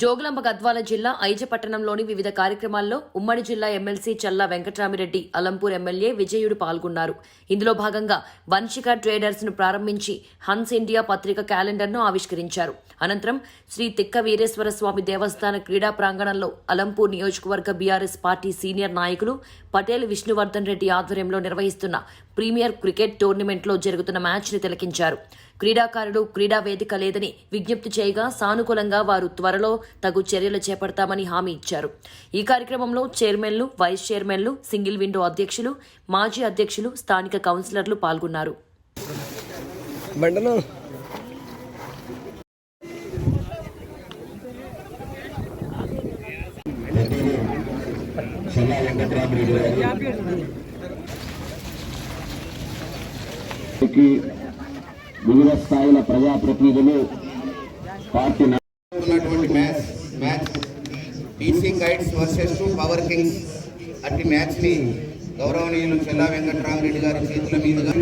జోగులాంబ గద్వాల జిల్లా ఐజపట్టణంలోని వివిధ కార్యక్రమాల్లో ఉమ్మడి జిల్లా ఎమ్మెల్సీ చల్లా వెంకటరామిరెడ్డి అలంపూర్ ఎమ్మెల్యే విజయుడు పాల్గొన్నారు. ఇందులో భాగంగా వంశిక ట్రేడర్స్ను ప్రారంభించి హన్స్ ఇండియా పత్రిక క్యాలెండర్ను ఆవిష్కరించారు. అనంతరం శ్రీ తిక్క వీరేశ్వర స్వామి దేవస్థాన క్రీడా ప్రాంగణంలో అలంపూర్ నియోజకవర్గ బీఆర్ఎస్ పార్టీ సీనియర్ నాయకులు పటేల్ విష్ణువర్ధన్ రెడ్డి ఆధ్వర్యంలో నిర్వహిస్తున్న ప్రీమియర్ క్రికెట్ టోర్నమెంట్లో జరుగుతున్న మ్యాచ్ని తిలకించారు. క్రీడాకారుడు క్రీడా వేదిక లేదని విజ్ఞప్తి చేయగా సానుకూలంగా వారు త్వరలో తగు చర్యలు చేపడతామని హామీ ఇచ్చారు. ఈ కార్యక్రమంలో చైర్మన్లు వైస్ చైర్మన్లు సింగిల్ విండో అధ్యక్షులు మాజీ అధ్యక్షులు స్థానిక కౌన్సిలర్లు పాల్గొన్నారు. కి వివిధ స్థాయిల ప్రజాప్రతినిధులు పార్టీ ఉన్నటువంటి మ్యాచ్ మ్యాచ్. గైడ్స్ వర్సెస్ టు పవర్ కింగ్స్ అట్టి మ్యాచ్ని గౌరవనీయులు చెల్లా వెంకట్రామరెడ్డి గారి చేతుల మీదుగా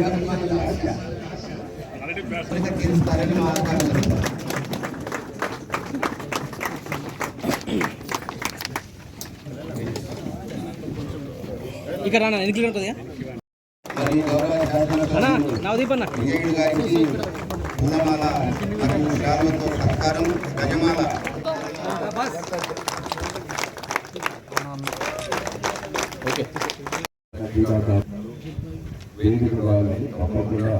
తీరుస్తారని మా ఆకాంక్ష. ఇక్కడ రానా ఎన్ని కిలోమీటర్ విజయుడు గారికి పూలమాల మరియు శాలువతో సత్కారం గజమాల వేదిక రావాలని తప్పకుండా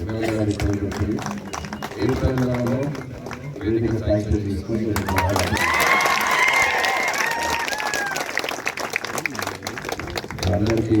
ఎమ్మెల్యే గారి చెప్పి ఏ తెలంగాణలో వేదిక స్థాయికి తీసుకుని అందరికీ